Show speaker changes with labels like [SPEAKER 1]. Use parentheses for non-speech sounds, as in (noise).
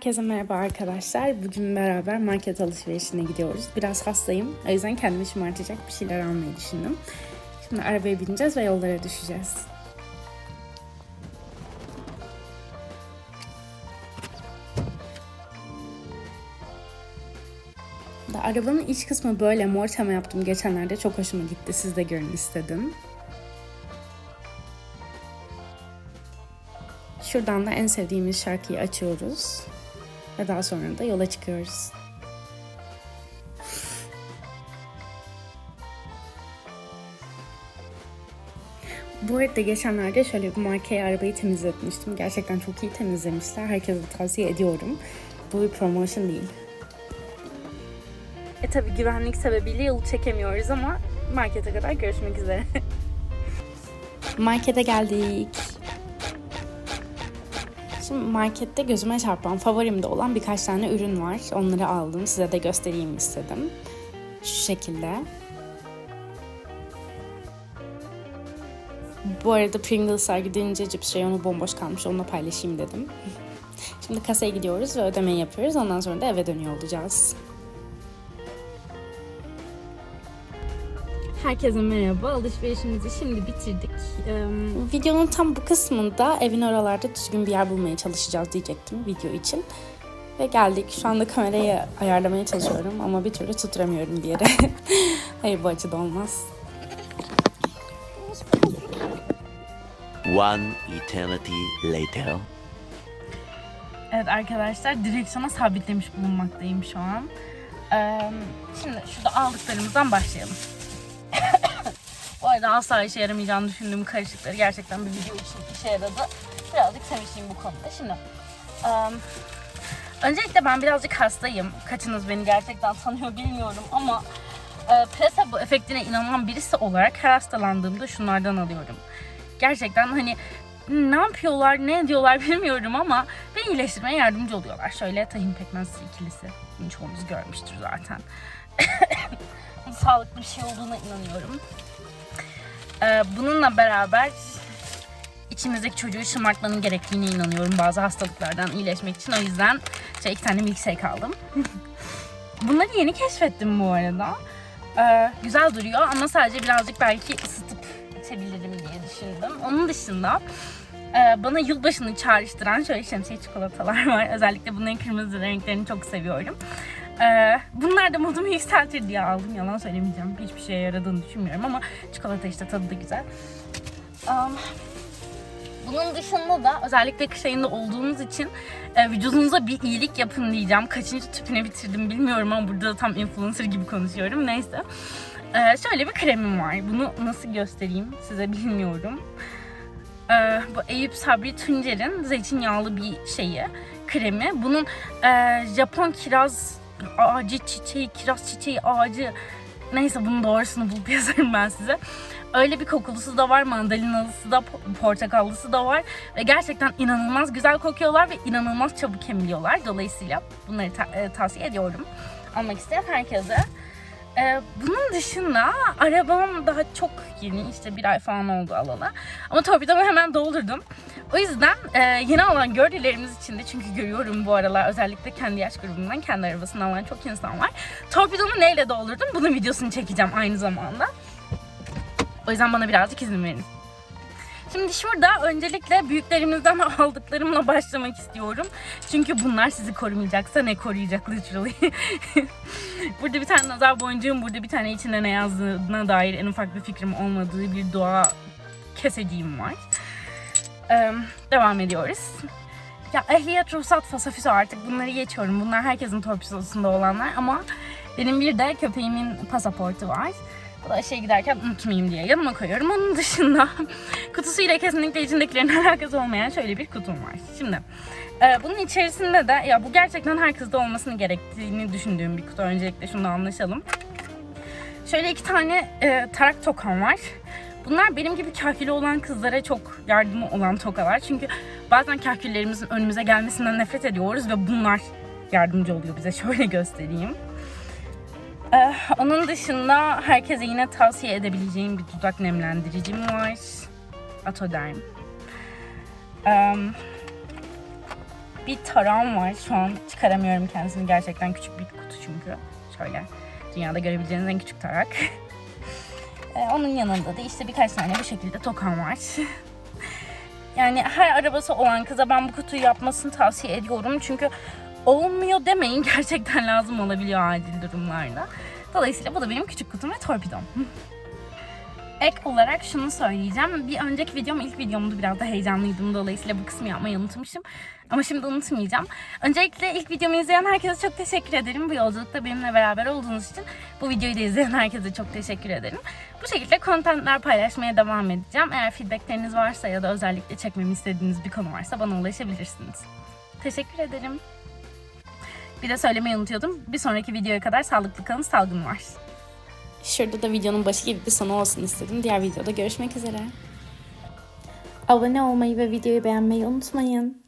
[SPEAKER 1] Herkese merhaba arkadaşlar. Bugün beraber market alışverişine gidiyoruz. Biraz hastayım. O yüzden kendimi şımartacak bir şeyler almayı düşündüm. Şimdi arabaya bineceğiz ve yollara düşeceğiz. Da arabanın iç kısmı böyle mor tema yaptım geçenlerde. Çok hoşuma gitti. Siz de görün istedim. Şuradan da en sevdiğimiz şarkıyı açıyoruz. Ve daha sonra da yola çıkıyoruz. Bu arada geçenlerde şöyle bir markaya arabayı temizletmiştim. Gerçekten çok iyi temizlemişler. Herkese tavsiye ediyorum. Bu bir promotion değil. E tabi güvenlik sebebiyle yolu çekemiyoruz ama markete kadar görüşmek üzere. (laughs) Markete geldik. Şimdi markette gözüme çarpan, favorimde olan birkaç tane ürün var. Onları aldım. Size de göstereyim istedim. Şu şekilde. Bu arada Pringles'lar gidince cips reyonu bomboş kalmış. Onunla paylaşayım dedim. Şimdi kasaya gidiyoruz ve ödemeyi yapıyoruz. Ondan sonra da eve dönüyor olacağız. Herkese merhaba. Alışverişimizi şimdi bitirdik. Ee, videonun tam bu kısmında evin oralarda düzgün bir yer bulmaya çalışacağız diyecektim video için. Ve geldik. Şu anda kamerayı ayarlamaya çalışıyorum ama bir türlü tutturamıyorum bir yere. (laughs) Hayır bu açıda olmaz.
[SPEAKER 2] One eternity later.
[SPEAKER 1] Evet arkadaşlar direksiyona sabitlemiş bulunmaktayım şu an. Ee, şimdi şurada aldıklarımızdan başlayalım. Arada asla işe yaramayacağını düşündüğüm karışıkları gerçekten bir video için işe yaradı. Birazcık sevinçliyim bu konuda. Şimdi em, öncelikle ben birazcık hastayım. Kaçınız beni gerçekten tanıyor bilmiyorum ama e, placebo efektine inanan birisi olarak her hastalandığımda şunlardan alıyorum. Gerçekten hani ne yapıyorlar, ne ediyorlar (laughs) bilmiyorum ama beni iyileştirmeye yardımcı oluyorlar. Şöyle tahin pekmez ikilisi. Çoğunuz görmüştür zaten. (laughs) Sağlıklı bir şey olduğuna inanıyorum. Ee, bununla beraber içimizdeki çocuğu şımartmanın gerektiğine inanıyorum bazı hastalıklardan iyileşmek için. O yüzden şey, iki tane milkshake aldım. (laughs) Bunları yeni keşfettim bu arada. Ee, güzel duruyor ama sadece birazcık belki ısıtıp içebilirim diye düşündüm. Onun dışında e, bana yılbaşını çağrıştıran şöyle şemsiye çikolatalar (laughs) var. Özellikle bunların kırmızı renklerini çok seviyorum. Ee, bunlar da modumu yükseltir diye aldım. Yalan söylemeyeceğim. Hiçbir şeye yaradığını düşünmüyorum ama çikolata işte tadı da güzel. Um, bunun dışında da özellikle kış ayında olduğunuz için e, vücudunuza bir iyilik yapın diyeceğim. Kaçıncı tüpüne bitirdim bilmiyorum ama burada da tam influencer gibi konuşuyorum. Neyse. Ee, şöyle bir kremim var. Bunu nasıl göstereyim size bilmiyorum. Ee, bu Eyüp Sabri Tuncer'in zeytinyağlı bir şeyi, kremi. Bunun e, Japon kiraz ağacı çiçeği, kiraz çiçeği ağacı neyse bunun doğrusunu bulup (laughs) yazarım ben size. Öyle bir kokulusu da var, mandalinalısı da, po- portakallısı da var. Ve gerçekten inanılmaz güzel kokuyorlar ve inanılmaz çabuk emiliyorlar. Dolayısıyla bunları ta- e, tavsiye ediyorum. Almak isteyen herkese. Ee, bunun dışında arabam daha çok yeni işte bir ay falan oldu alalı. Ama torpidomu hemen doldurdum. O yüzden e, yeni alan gördülerimiz için de çünkü görüyorum bu aralar özellikle kendi yaş grubundan kendi arabasını alan çok insan var. Torpidomu neyle doldurdum? Bunun videosunu çekeceğim aynı zamanda. O yüzden bana birazcık izin verin. Şimdi şurada öncelikle büyüklerimizden (laughs) aldıklarımla başlamak istiyorum. Çünkü bunlar sizi korumayacaksa ne koruyacak literally. (laughs) burada bir tane nazar boncuğum, burada bir tane içinde ne yazdığına dair en ufak bir fikrim olmadığı bir dua keseciğim var. Ee, devam ediyoruz. Ya ehliyet, ruhsat, fasafiso artık bunları geçiyorum. Bunlar herkesin torpidosunda olanlar ama benim bir de köpeğimin pasaportu var. Bu da işe giderken unutmayayım diye yanıma koyuyorum. Onun dışında (laughs) kutusuyla kesinlikle içindekilerin (laughs) alakası olmayan şöyle bir kutum var. Şimdi e, bunun içerisinde de ya bu gerçekten herkeste olmasını gerektiğini düşündüğüm bir kutu. Öncelikle şunu anlaşalım. Şöyle iki tane e, tarak tokam var. Bunlar benim gibi kahkülü olan kızlara çok yardımı olan tokalar. Çünkü bazen kahküllerimizin önümüze gelmesinden nefret ediyoruz ve bunlar yardımcı oluyor bize. (laughs) Şöyle göstereyim. Ee, onun dışında herkese yine tavsiye edebileceğim bir dudak nemlendiricim var. Atoderm. Ee, bir tarağım var. Şu an çıkaramıyorum kendisini. Gerçekten küçük bir kutu çünkü. Şöyle dünyada görebileceğiniz en küçük tarak. (laughs) Ee, onun yanında da işte birkaç tane bu şekilde tokam var. (laughs) yani her arabası olan kıza ben bu kutuyu yapmasını tavsiye ediyorum. Çünkü olmuyor demeyin (laughs) gerçekten lazım olabiliyor acil durumlarda. Dolayısıyla bu da benim küçük kutum ve torpidom. (laughs) Ek olarak şunu söyleyeceğim. Bir önceki videom ilk videomdu biraz da heyecanlıydım. Dolayısıyla bu kısmı yapmayı unutmuşum. Ama şimdi unutmayacağım. Öncelikle ilk videomu izleyen herkese çok teşekkür ederim. Bu yolculukta benimle beraber olduğunuz için bu videoyu da izleyen herkese çok teşekkür ederim. Bu şekilde kontentler paylaşmaya devam edeceğim. Eğer feedbackleriniz varsa ya da özellikle çekmemi istediğiniz bir konu varsa bana ulaşabilirsiniz. Teşekkür ederim. Bir de söylemeyi unutuyordum. Bir sonraki videoya kadar sağlıklı kalın, salgın var. Şurada da videonun başı gibi bir sonu olsun istedim. Diğer videoda görüşmek üzere. Abone olmayı ve videoyu beğenmeyi unutmayın.